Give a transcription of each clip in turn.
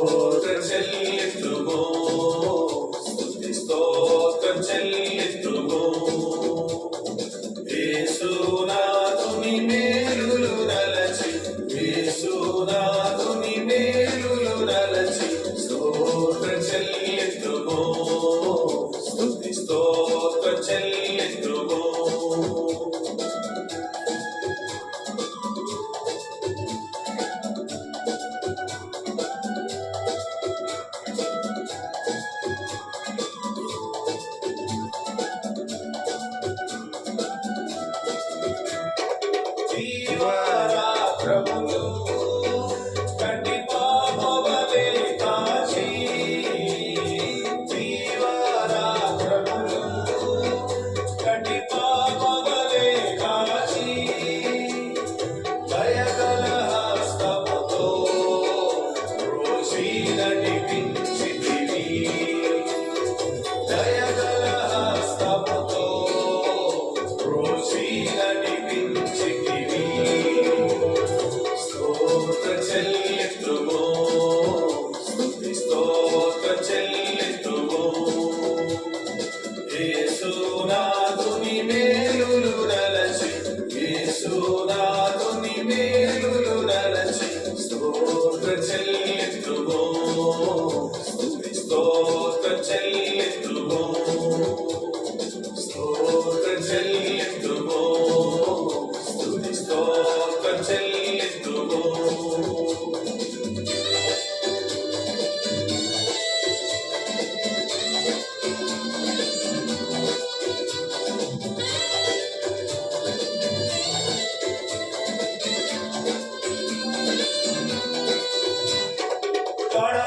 స్తోత్రం చెల్లించుము. స్తుతి స్తోత్రం చెల్లించుము యేసునాథుని మేలులు నలచి యేసునాథుని మేలులు నలచి స్తోత్రం చెల్లించుము జీవరా ప్రభువు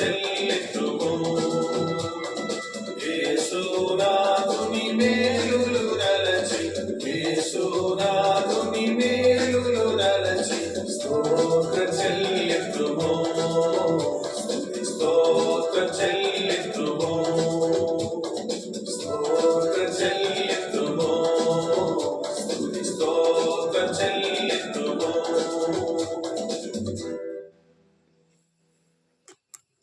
చెల్లెత్తుకో యేసునాథుని మేలులు నలచి యేసునాథుని మేలులు నలచి స్తోత్ర